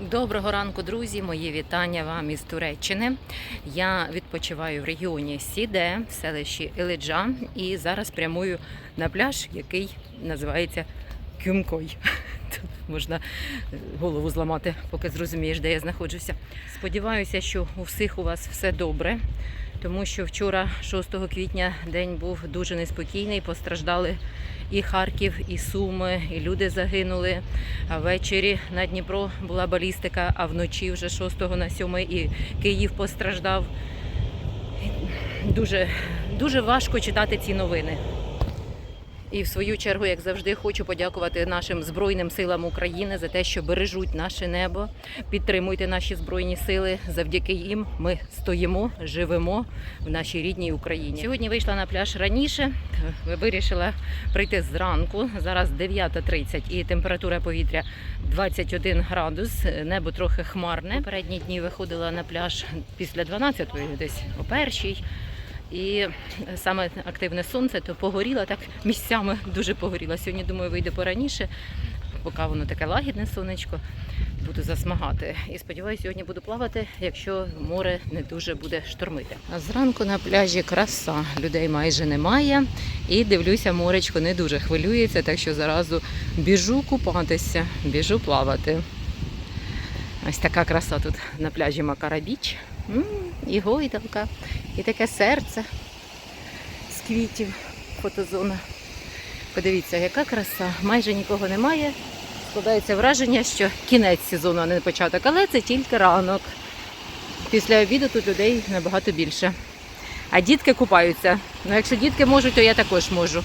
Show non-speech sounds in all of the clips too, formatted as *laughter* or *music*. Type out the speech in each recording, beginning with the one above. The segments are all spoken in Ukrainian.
Доброго ранку, друзі! Мої вітання вам із Туреччини. Я відпочиваю в регіоні Сіде, в селищі Еледжа, і зараз прямую на пляж, який називається Кюмкой. *laughs* Тут можна е, голову зламати, поки зрозумієш, де я знаходжуся. Сподіваюся, що у всіх у вас все добре, тому що вчора, 6 квітня, день був дуже неспокійний. Постраждали і Харків, і Суми, і люди загинули. А ввечері на Дніпро була балістика, а вночі вже 6 на 7 і Київ постраждав. Дуже, дуже важко читати ці новини. І в свою чергу, як завжди, хочу подякувати нашим Збройним силам України за те, що бережуть наше небо. Підтримуйте наші збройні сили. Завдяки їм ми стоїмо, живемо в нашій рідній Україні. Сьогодні вийшла на пляж раніше. Вирішила прийти зранку. Зараз 9.30 і температура повітря 21 градус. Небо трохи хмарне. Передні дні виходила на пляж після 12-ї, десь о першій. І саме активне сонце, то погоріла так місцями дуже погоріла. Сьогодні, думаю, вийде пораніше, поки воно таке лагідне сонечко, буду засмагати. І сподіваюся, сьогодні буду плавати, якщо море не дуже буде штормити. А зранку на пляжі краса, людей майже немає. І дивлюся, моречко не дуже хвилюється, так що заразу біжу купатися, біжу плавати. Ось така краса тут на пляжі Макарабіч. І гойдалка, і таке серце з квітів, фотозона. Подивіться, яка краса. Майже нікого немає. Складається враження, що кінець сезону, а не початок, але це тільки ранок. Після обіду тут людей набагато більше. А дітки купаються. Ну, якщо дітки можуть, то я також можу.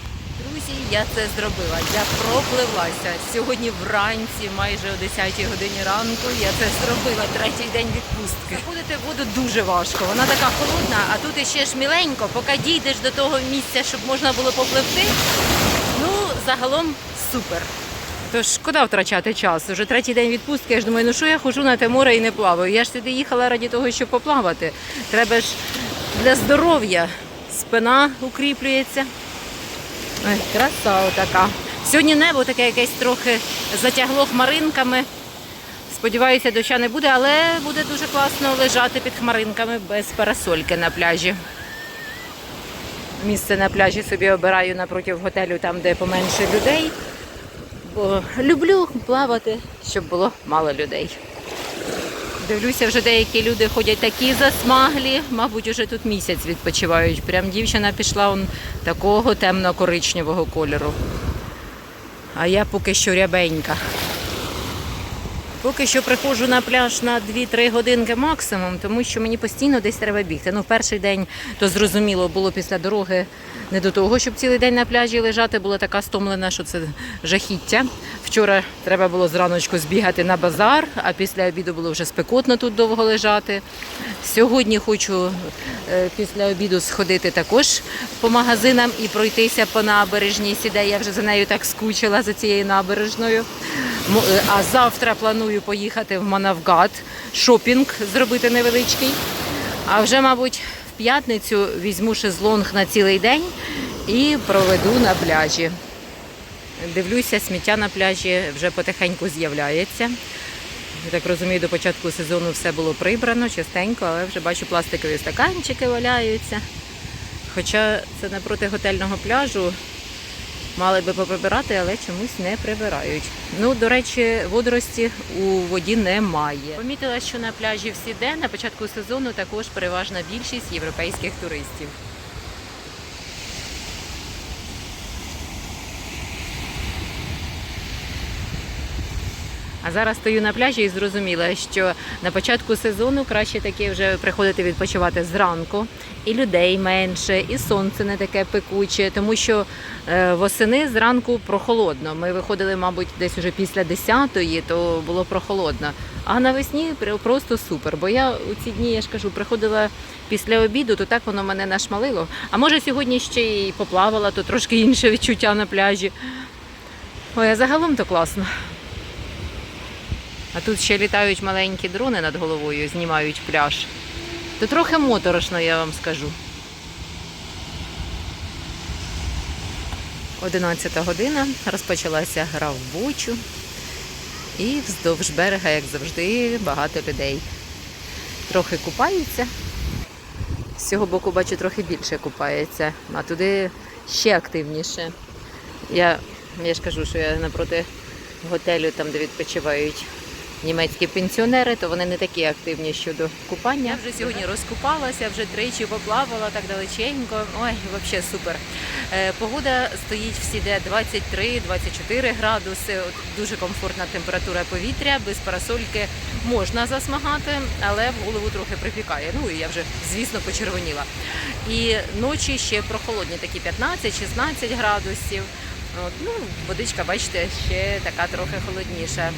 Друзі, я це зробила. Я пропливлася. Сьогодні вранці, майже о 10 годині ранку, я це зробила. Третій день відпустки. Заходити в воду дуже важко. Вона така холодна, а тут іще ж міленько. Поки дійдеш до того місця, щоб можна було попливти. Ну, загалом супер. Тож шкода втрачати час. Уже третій день відпустки. Я ж думаю, ну що я хожу на те море і не плаваю. Я ж сюди їхала раді того, щоб поплавати. Треба ж для здоров'я. Спина укріплюється. Ой, краса отака. Сьогодні небо таке якесь трохи затягло хмаринками. Сподіваюся, доща не буде, але буде дуже класно лежати під хмаринками без парасольки на пляжі. Місце на пляжі собі обираю напроти готелю, там, де поменше людей. Бо люблю плавати, щоб було мало людей. Дивлюся, вже деякі люди ходять такі засмаглі, мабуть, уже тут місяць відпочивають. Прям дівчина пішла он такого темно-коричневого кольору. А я поки що рябенька. Поки що приходжу на пляж на 2-3 годинки максимум, тому що мені постійно десь треба бігти. Ну, перший день то зрозуміло було після дороги не до того, щоб цілий день на пляжі лежати. Була така стомлена, що це жахіття. Вчора треба було зраночку збігати на базар, а після обіду було вже спекотно тут довго лежати. Сьогодні хочу е, після обіду сходити також по магазинам і пройтися по набережній. Сіде, я вже за нею так скучила за цією набережною. Е, А завтра планую поїхати в Манавгат, шопінг зробити невеличкий. А вже, мабуть, в п'ятницю візьму шезлонг на цілий день і проведу на пляжі. Дивлюся, сміття на пляжі вже потихеньку з'являється. Я так розумію, до початку сезону все було прибрано, чистенько, але вже бачу пластикові стаканчики валяються. Хоча це напроти готельного пляжу. Мали би поприбирати, але чомусь не прибирають. Ну, до речі, водорості у воді немає. Помітила, що на пляжі всі де на початку сезону також переважна більшість європейських туристів. А зараз стою на пляжі і зрозуміла, що на початку сезону краще таки вже приходити відпочивати зранку, і людей менше, і сонце не таке пекуче, тому що е, восени зранку прохолодно. Ми виходили, мабуть, десь уже після 10-ї, то було прохолодно. А навесні просто супер. Бо я у ці дні, я ж кажу, приходила після обіду, то так воно мене нашмалило. А може сьогодні ще й поплавала, то трошки інше відчуття на пляжі. Ой, а загалом то класно. А тут ще літають маленькі дрони над головою, знімають пляж. То трохи моторошно, я вам скажу. 11 година, розпочалася гра в бочу. І вздовж берега, як завжди, багато людей. Трохи купаються. З цього боку бачу трохи більше купається, а туди ще активніше. Я, я ж кажу, що я напроти готелю, там де відпочивають німецькі пенсіонери, то вони не такі активні щодо купання. Я вже сьогодні розкупалася, вже тричі поплавала так далеченько. Ой, взагалі супер. Е, Погода стоїть всі де 23-24 градуси. Дуже комфортна температура повітря, без парасольки можна засмагати, але в голову трохи припікає. Ну і я вже, звісно, почервоніла. І ночі ще прохолодні, такі 15-16 градусів. От, ну, водичка, бачите, ще така трохи холодніша.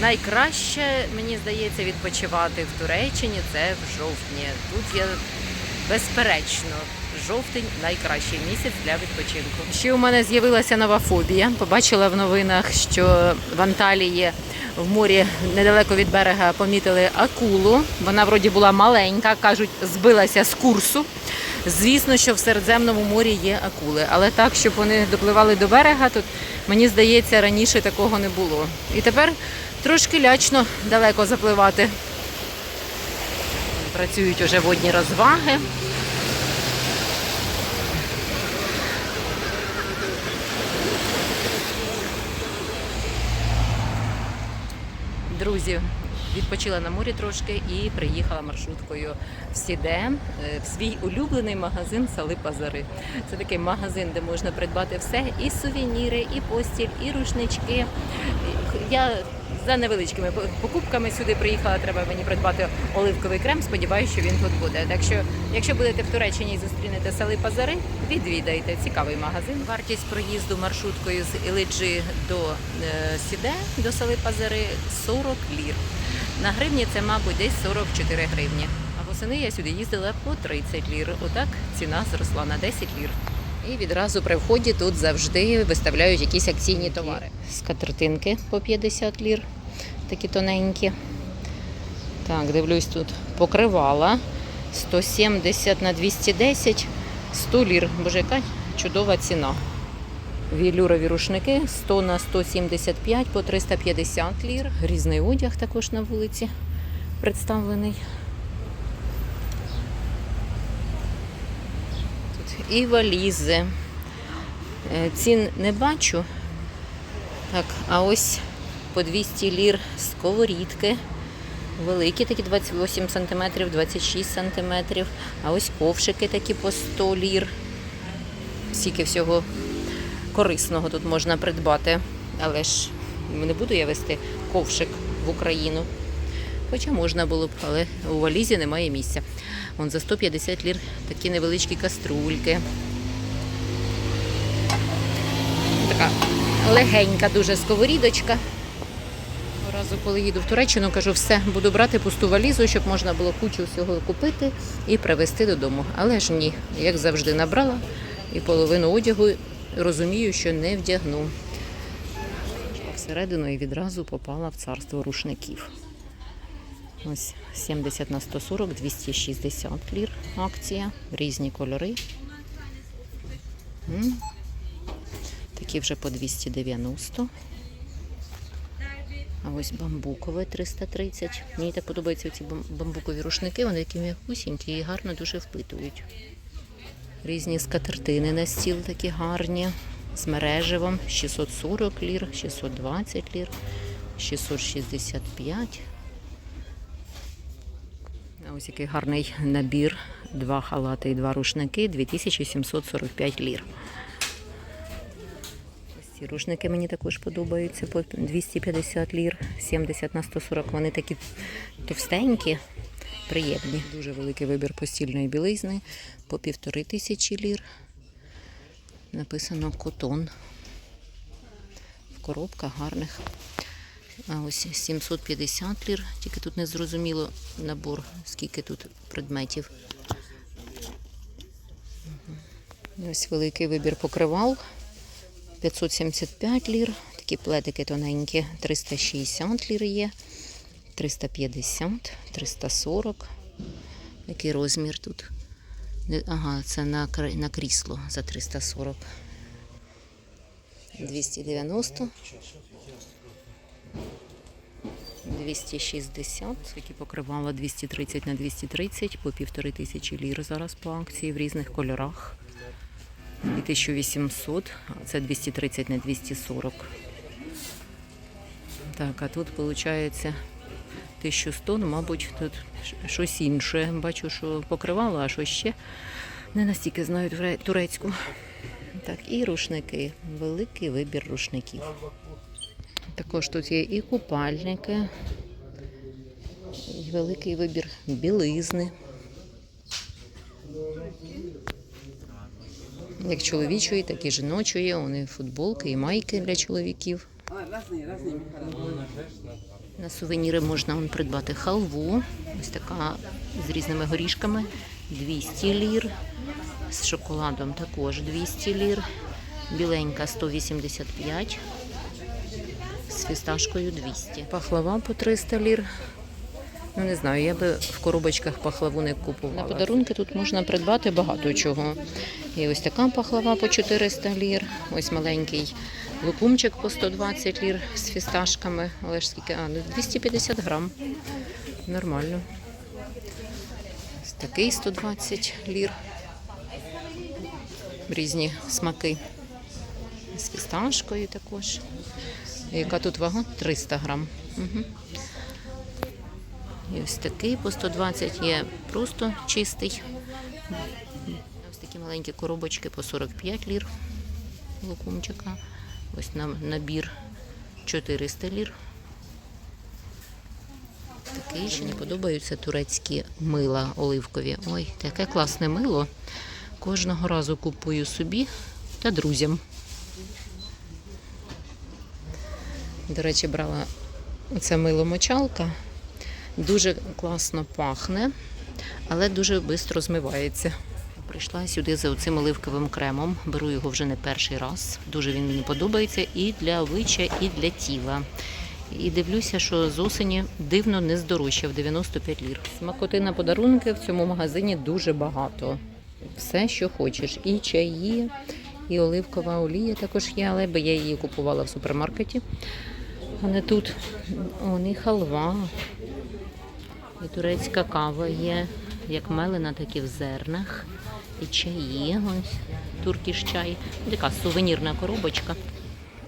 Найкраще, мені здається, відпочивати в Туреччині це в жовтні. Тут є безперечно. Жовтень найкращий місяць для відпочинку. Ще у мене з'явилася нова фобія. Побачила в новинах, що в Анталії в морі недалеко від берега помітили акулу. Вона вроді була маленька, кажуть, збилася з курсу. Звісно, що в Середземному морі є акули, але так, щоб вони допливали до берега, тут мені здається, раніше такого не було. І тепер трошки лячно далеко запливати. Працюють уже водні розваги. Друзі, відпочила на морі трошки і приїхала маршруткою в Сіде е, в свій улюблений магазин Сали Пазари. Це такий магазин, де можна придбати все: і сувеніри, і постіль, і рушнички. Я за невеличкими покупками сюди приїхала. Треба мені придбати оливковий крем. Сподіваюся, що він тут буде. Так що, якщо будете в Туреччині і зустрінете Сали Пазари, відвідайте цікавий магазин. Вартість проїзду маршруткою з Ілиджі до е, Сіде до Сали Пазари 40 лір. На гривні це, мабуть, десь 44 гривні. А восени я сюди їздила по 30 лір. Отак ціна зросла на 10 лір. І відразу при вході тут завжди виставляють якісь акційні товари. Скатертинки по 50 лір, такі тоненькі. Так, дивлюсь тут покривала 170 на 210, 100 лір. Боже, яка чудова ціна. Вілюрові рушники 100 на 175 по 350 лір. Різний одяг також на вулиці представлений. Тут і валізи. Е, Цін не бачу. Так, а ось по 200 лір сковорідки. Великі такі 28 см, 26 см. А ось ковшики такі по 100 лір. Скільки всього корисного тут можна придбати. Але ж не буду я вести ковшик в Україну. Хоча можна було б, але у валізі немає місця. Вон за 150 лір такі невеличкі каструльки. Така легенька дуже сковорідочка. Разу, коли їду в Туреччину, кажу, все, буду брати пусту валізу, щоб можна було кучу всього купити і привезти додому. Але ж ні, як завжди, набрала і половину одягу розумію, що не вдягну. Всередину і відразу попала в царство рушників. Ось 70 на 140, 260 лір акція, різні кольори. Такі вже по 290. А ось бамбукове 330. Мені так подобаються ці бамбукові рушники, вони такі м'якусінькі і гарно дуже впитують. Різні скатертини на стіл такі гарні. З мереживом 640 лір, 620 лір, 665. А ось який гарний набір. Два халати і два рушники, 2745 лір. Ці рушники мені також подобаються по 250 лір, 70 на 140. Вони такі товстенькі, приємні. Дуже великий вибір постільної білизни по півтори тисячі лір. Написано котон. В коробках гарних. А ось 750 лір, тільки тут не зрозуміло набор, скільки тут предметів. Ось великий вибір покривал. 575 лір. Такі плетики тоненькі, 360 лір є. 350, 340. Який розмір тут? Ага, це на, на крісло за 340. 290. 260, які покривала 230 на 230, по півтори тисячі лір зараз по акції в різних кольорах. І 1800, це 230 на 240. Так, а тут виходить 1100, ну, мабуть, тут щось інше. Бачу, що покривало, а що ще не настільки знаю турецьку. Так, і рушники. Великий вибір рушників. Також тут є і купальники, і великий вибір білизни. Як чоловічої, так і жіночої. Вони футболки і майки для чоловіків. Разные, разные механизмы. На сувеніри можна вон придбати халву. Ось така з різними горішками. 200 лір. З шоколадом також 200 лір. Біленька 185. З фісташкою 200. Пахлава по 300 лір. Ну, не знаю, я би в коробочках пахлаву не купувала. На подарунки тут можна придбати багато чого. І ось така пахлава по 400 лір, ось маленький лукумчик по 120 лір з фісташками. Але ж скільки? А, ну 250 грам. Нормально. Такий 120 лір. Різні смаки. З фісташкою також. Яка тут вага? 300 грам. Угу. І ось такий по 120 є просто чистий. Ось такі маленькі коробочки по 45 лір лукумчика. Ось нам набір 400 лір. Такий ще не подобаються турецькі мила оливкові. Ой, таке класне мило. Кожного разу купую собі та друзям. До речі, брала оце мило мочалка. Дуже класно пахне, але дуже швидко змивається. Прийшла сюди за цим оливковим кремом. Беру його вже не перший раз. Дуже він мені подобається і для обличчя, і для тіла. І дивлюся, що з осені дивно не здорожчав 95 лір. Смакоти на подарунки в цьому магазині дуже багато. Все, що хочеш. І чаї, і оливкова олія також є, але я її купувала в супермаркеті. А не тут. О, і халва, і турецька кава є, як мелена, так і в зернах. І чаї, ось туркіш чай. Така сувенірна коробочка.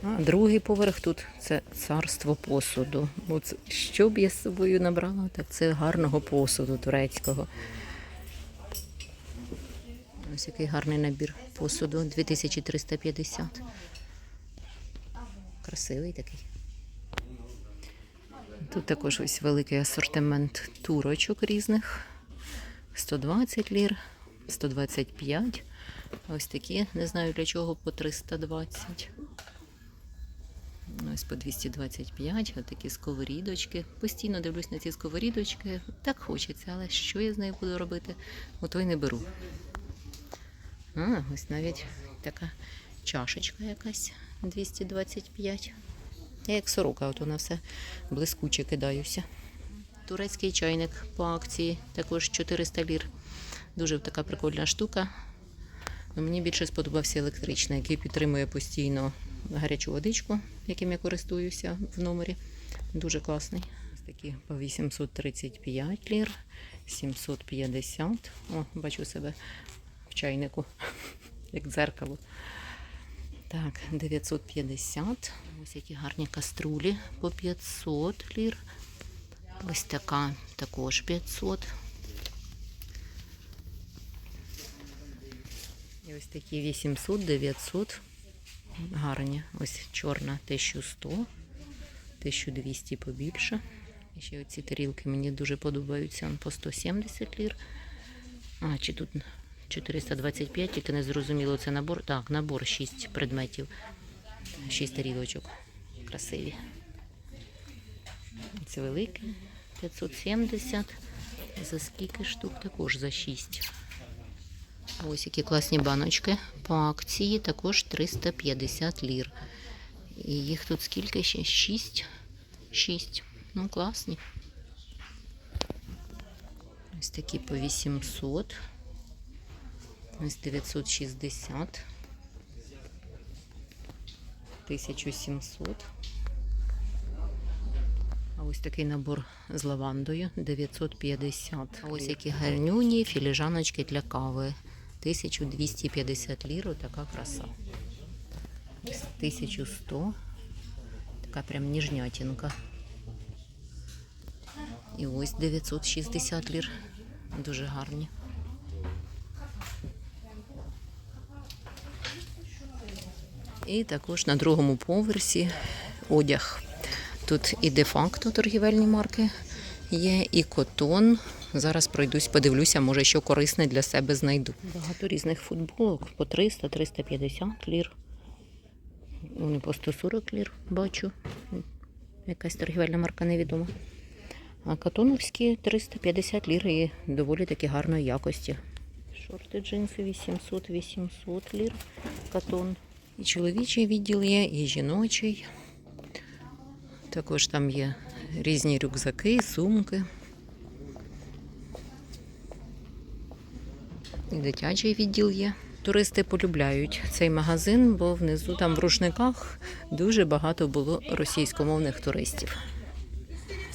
А другий поверх тут це царство посуду. От що б я з собою набрала, так це гарного посуду турецького. Ось який гарний набір посуду 2350. Красивий такий. Тут також ось великий асортимент турочок різних. 120 лір, 125. Ось такі, не знаю для чого, по 320. Ось по 225, ось такі сковорідочки. Постійно дивлюсь на ці сковорідочки. Так хочеться, але що я з нею буду робити, ото й не беру. А, ось навіть така чашечка якась 225. Я як сорока, от вона все блискуче кидаюся. Турецький чайник по акції, також 400 лір. Дуже така прикольна штука. Ну, Мені більше сподобався електричний, який підтримує постійно гарячу водичку, яким я користуюся в номері. Дуже класний. Ось такі по 835 лір, 750. О, бачу себе в чайнику, *laughs* як дзеркало. Так, 950. Ось які гарні каструлі по 500 лір. Ось така також 500. І ось такі 800, 900. Гарні. Ось чорна 1100, 1200 побільше. І ще оці тарілки мені дуже подобаються. Он по 170 лір. А, чи тут 425, тільки не зрозуміло, це набор. Так, набор 6 предметів. 6 тарілочок. Красиві. Це велике. 570. За скільки штук? Також за 6. А ось які класні баночки. По акції також 350 лір. І їх тут скільки ще? 6. 6. Ну, класні. Ось такі по 800. Ось 960. 1700. А ось такий набор з лавандою 950. А Ось які гарнюні філіжаночки для кави. 1250 лір. Така краса. 1100. Така прям ніжнятінка. І ось 960 лір. Дуже гарні. І також на другому поверсі одяг. Тут і де-факто торгівельні марки є, і котон. Зараз пройдусь, подивлюся, може, що корисне для себе знайду. Багато різних футболок по 300-350 лір. Вони по 140 лір бачу. Якась торгівельна марка невідома. А катоновські 350 лір і доволі таки гарної якості. Шорти джинси 800-800 лір. Катон. І чоловічий відділ є, і жіночий. Також там є різні рюкзаки, сумки. І дитячий відділ є. Туристи полюбляють цей магазин, бо внизу там в рушниках дуже багато було російськомовних туристів.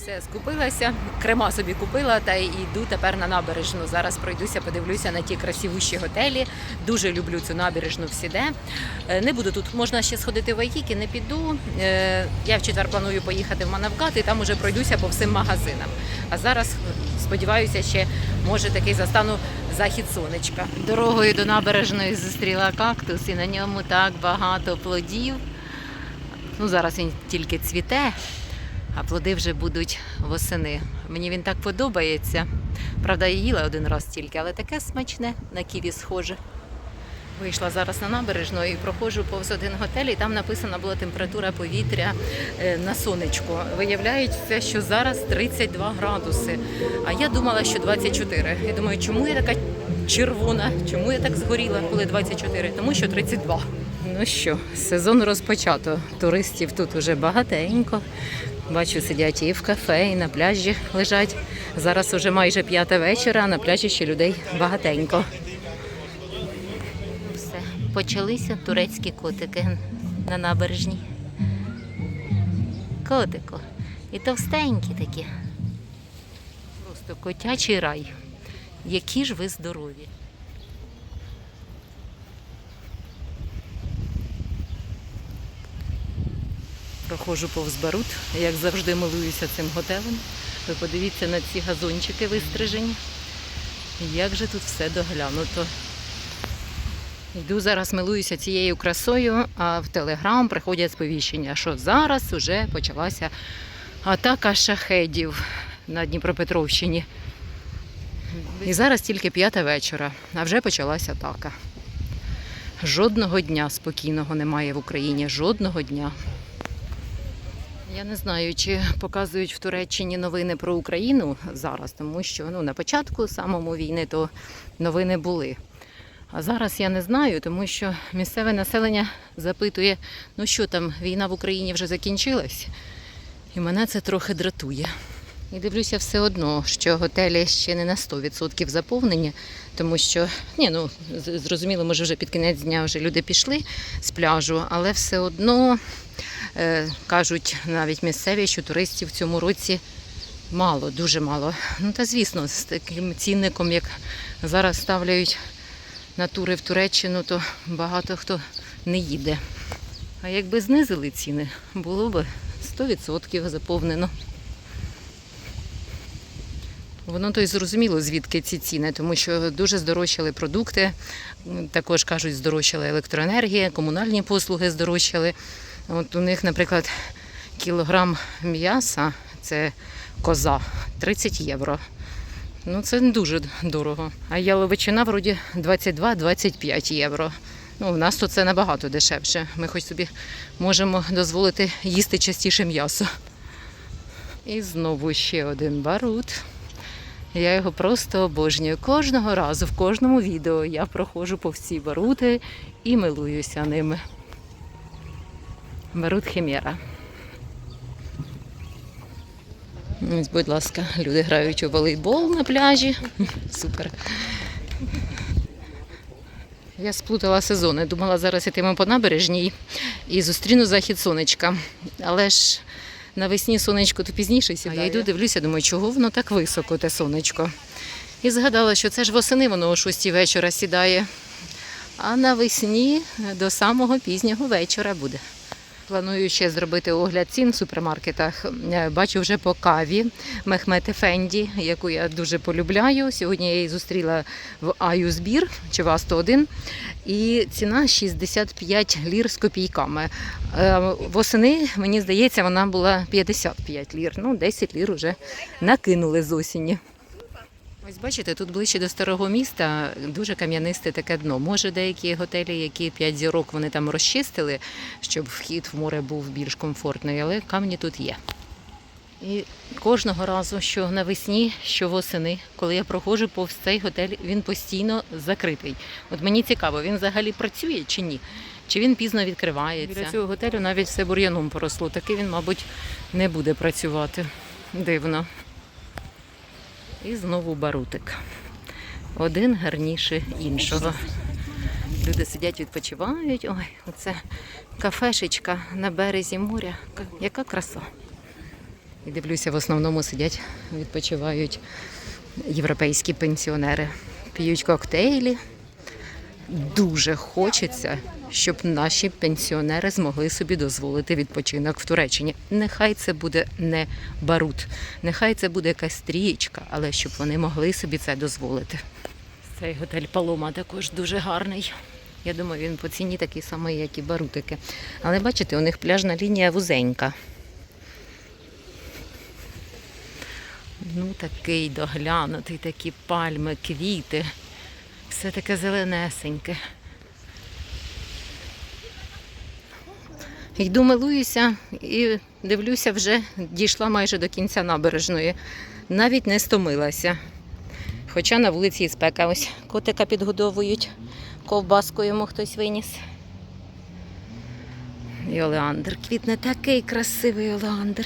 Все, скупилася, крема собі купила та йду тепер на набережну. Зараз пройдуся, подивлюся на ті красивущі готелі. Дуже люблю цю набережну всіде. Е, Не буду тут, можна ще сходити в Айкіки, не піду. Е, Я в четвер планую поїхати в Манавгат і там уже пройдуся по всім магазинам. А зараз сподіваюся, ще може такий застану захід сонечка. Дорогою до набережної зустріла кактус, і на ньому так багато плодів. Ну, зараз він тільки цвіте, а плоди вже будуть восени. Мені він так подобається. Правда, я їла один раз тільки, але таке смачне на ківі схоже. Вийшла зараз на набережну і проходжу повз один готель, і там написана була температура повітря е, на сонечку. Виявляється, що зараз 32 градуси. А я думала, що 24. Я думаю, чому я така червона? Чому я так згоріла, коли 24? Тому що 32. Ну що, сезон розпочато. Туристів тут уже багатенько. Бачу, сидять і в кафе, і на пляжі лежать. Зараз уже майже п'ята вечора, а на пляжі ще людей багатенько. Все, почалися турецькі котики на набережній. Котико. І товстенькі такі. Просто котячий рай. Які ж ви здорові. Проходжу повз Барут, як завжди милуюся цим готелем. Ви подивіться на ці газончики вистрижені. Як же тут все доглянуто. Йду зараз милуюся цією красою, а в телеграм приходять сповіщення, що зараз вже почалася атака шахедів на Дніпропетровщині. І зараз тільки п'ята вечора, а вже почалася атака. Жодного дня спокійного немає в Україні, жодного дня. Я не знаю, чи показують в Туреччині новини про Україну зараз, тому що ну, на початку самому війни то новини були. А зараз я не знаю, тому що місцеве населення запитує, ну що там, війна в Україні вже закінчилась, і мене це трохи дратує. І дивлюся все одно, що готелі ще не на 100% заповнені, тому що, ні, ну зрозуміло, може вже під кінець дня вже люди пішли з пляжу, але все одно кажуть навіть місцеві, що туристів в цьому році мало, дуже мало. Ну та звісно, з таким цінником, як зараз ставляють на тури в Туреччину, то багато хто не їде. А якби знизили ціни, було б 100% заповнено. Воно то й зрозуміло, звідки ці ціни, тому що дуже здорожчали продукти, також кажуть, здорожчала електроенергія, комунальні послуги здорожчали. От у них, наприклад, кілограм м'яса це коза 30 євро. Ну, це дуже дорого. А яловичина вроді 22-25 євро. Ну, у нас то це набагато дешевше. Ми хоч собі можемо дозволити їсти частіше м'ясо. І знову ще один барут. Я його просто обожнюю. Кожного разу, в кожному відео я проходжу по всі барути і милуюся ними. Барут Хімєра. Ось, будь ласка, люди грають у волейбол на пляжі. *laughs* Супер. Я сплутала сезони. Думала, зараз йтиму по набережній і зустріну захід сонечка. Але ж Навесні сонечко то пізніше сідає. Я йду, дивлюся, думаю, чого воно так високо, те сонечко. І згадала, що це ж восени воно о 6 вечора сідає. А навесні до самого пізнього вечора буде. Планую ще зробити огляд цін в супермаркетах. Е, Бачу вже по каві Мехмет Ефенді, яку я дуже полюбляю. Сьогодні я її зустріла в Аю збір чи в А101. І ціна 65 лір з копійками. Е, Восени, мені здається, вона була 55 лір. Ну, 10 лір вже накинули з осені. Ось бачите, тут ближче до старого міста дуже кам'янисте таке дно. Може, деякі готелі, які 5 зірок вони там розчистили, щоб вхід в море був більш комфортний, але камні тут є. І кожного разу, що навесні, що восени, коли я проходжу повз цей готель, він постійно закритий. От мені цікаво, він взагалі працює чи ні? Чи він пізно відкривається? Біля цього готелю навіть все бур'яном поросло. Такий він, мабуть, не буде працювати. Дивно. І знову барутик. Один гарніше іншого. Люди сидять, відпочивають. Ой, оце кафешечка на березі моря. Яка краса. І дивлюся, в основному сидять, відпочивають європейські пенсіонери. П'ють коктейлі. Дуже хочеться, щоб наші пенсіонери змогли собі дозволити відпочинок в Туреччині. Нехай це буде не барут, нехай це буде якась стрічка, але щоб вони могли собі це дозволити. Цей готель Палома також дуже гарний. Я думаю, він по ціні такий самий, як і барутики. Але бачите, у них пляжна лінія вузенька. Ну, такий доглянутий, такі пальми, квіти. Все таке зеленесеньке. Йду милуюся і дивлюся, вже дійшла майже до кінця набережної. Навіть не стомилася. Хоча на вулиці і спека. Ось котика підгодовують, ковбаску йому хтось виніс. І олеандр. Квітне такий красивий олеандр.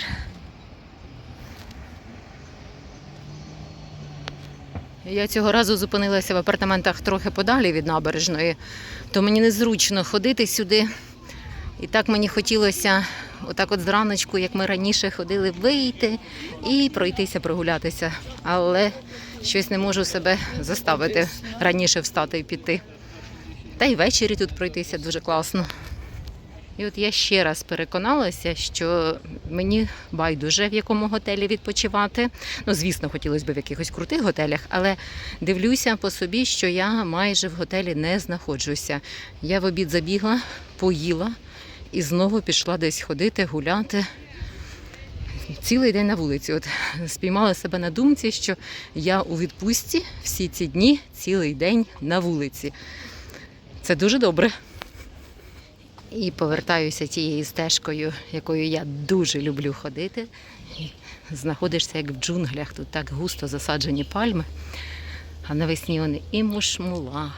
Я цього разу зупинилася в апартаментах трохи подалі від набережної, то мені незручно ходити сюди. І так мені хотілося, отак от зраночку, як ми раніше ходили, вийти і пройтися, прогулятися. Але щось не можу себе заставити раніше встати і піти. Та й ввечері тут пройтися дуже класно. І от я ще раз переконалася, що мені байдуже в якому готелі відпочивати. Ну, звісно, хотілося б в якихось крутих готелях, але дивлюся по собі, що я майже в готелі не знаходжуся. Я в обід забігла, поїла і знову пішла десь ходити, гуляти. Цілий день на вулиці. От спіймала себе на думці, що я у відпустці всі ці дні, цілий день на вулиці. Це дуже добре. І повертаюся тією стежкою, якою я дуже люблю ходити. І знаходишся як в джунглях, тут так густо засаджені пальми. А навесні вони і мушмула,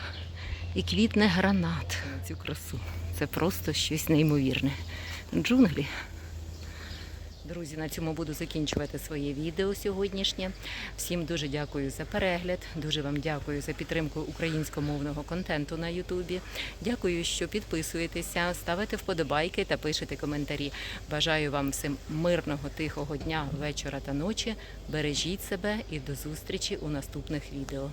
і квітне гранат. Цю красу. Це просто щось неймовірне. Джунглі. Друзі, на цьому буду закінчувати своє відео сьогоднішнє. Всім дуже дякую за перегляд. Дуже вам дякую за підтримку українськомовного контенту на Ютубі. Дякую, що підписуєтеся, ставите вподобайки та пишете коментарі. Бажаю вам всім мирного, тихого дня, вечора та ночі. Бережіть себе і до зустрічі у наступних відео.